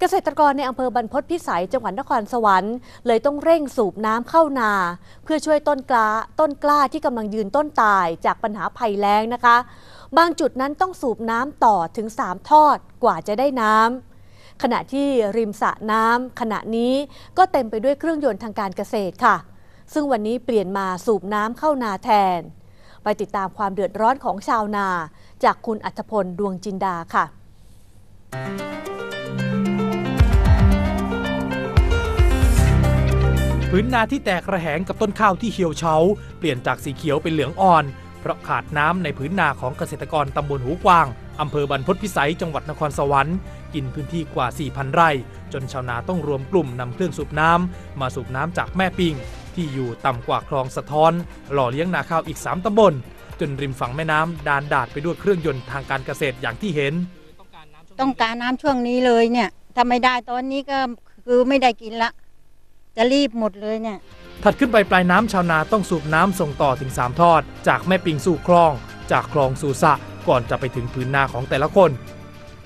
เกษตรกรในอำเภอบรรพตพิสัยจังหวัดนครสวรรค์เลยต้องเร่งสูบน้ำเข้านา เพื่อช่วยต้นกล้าต้นกล้าที่กำลังยืนต้นตายจากปัญหาภัยแล้งนะคะ บางจุดนั้นต้องสูบน้ำต่อถึง 3 ทอดกว่าจะได้น้ำขณะที่ริมสระน้ำขณะนี้ก็เต็มไปด้วยเครื่องยนต์ทางการเกษตรค่ะ ซึ่งวันนี้เปลี่ยนมาสูบน้ำเข้านาแทน ไปติดตามความเดือดร้อนของชาวนา จากคุณอัธพลดวงจินดาค่ะ พื้นนาที่แตกระแหงกับต้นข้าวที่เหี่ยวเฉาเปลี่ยนจากสีเขียวเป็นเหลืองอ่อน เพราะขาดน้ำในพื้นนาของเกษตรกรตำบลหูกวางอำเภอบรรพตพิสัยจังหวัดนครสวรรค์ กินพื้นที่กว่า 4,000 ไร่ จนชาวนาต้องรวมกลุ่มนำเครื่องสูบน้ำมาสูบน้ำจากแม่ปิง ที่อยู่ต่ำกว่าคลองสะท้อน หล่อเลี้ยงนาข้าวอีก 3ตำบล จนริมฝั่งแม่น้ำดานดาดไปด้วยเครื่องยนต์ทางการเกษตรอย่างที่เห็น ต้องการน้ำช่วงนี้เลยเนี่ยถ้าไม่ได้ตอนนี้ก็คือไม่ได้กินละ จะรีบหมดเลยเนี่ย ถัดขึ้นไปปลายน้ำชาวนาต้องสูบน้ำส่งต่อถึง 3 ทอด จากแม่ปิงสู่คลอง จากคลองสู่สระก่อนจะไปถึงพื้นนาของแต่ละคน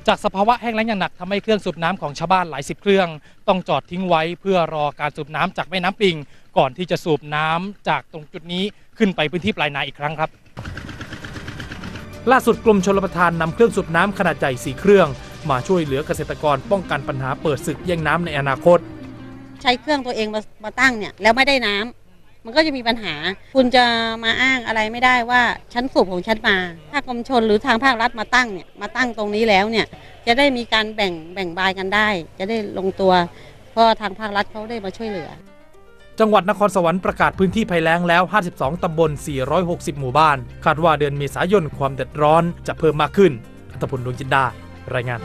จากสภาวะแห้งแล้งอย่างหนักทำให้เครื่องสูบน้ำของชาวบ้านหลายสิบเครื่อง ต้องจอดทิ้งไว้เพื่อรอการสูบน้ำจากแม่น้ำปิง ก่อนที่จะสูบน้ำจากตรงจุดนี้ขึ้นไปพื้นที่ปลายนาอีกครั้งครับ ล่าสุดกรมชลประทานนำเครื่องสูบน้ำขนาดใหญ่สี่เครื่อง มาช่วยเหลือเกษตรกรป้องกันปัญหาเปิดศึกแย่งน้ำในอนาคต ใช้เครื่องตัวเองมามาตั้งเนี่ยแล้วไม่ได้น้ำมันก็จะมีปัญหา คุณจะมาอ้างอะไรไม่ได้ว่าฉันสูบของฉันมาถ้ากรมชนหรือทางภาครัฐมาตั้งเนี่ยมาตั้งตรงนี้แล้วเนี่ยจะได้มีการแบ่งแบ่งบายกันได้ จะได้ลงตัวเพราะทางภาครัฐเขาได้มาช่วยเหลือ จังหวัดนครสวรรค์ประกาศพื้นที่ภัยแล้งแล้ว 52 ตำบล 460 หมู่บ้าน คาดว่าเดือนเมษายนความเดือดร้อนจะเพิ่มมากขึ้นอัตพลดวงจินดารายงาน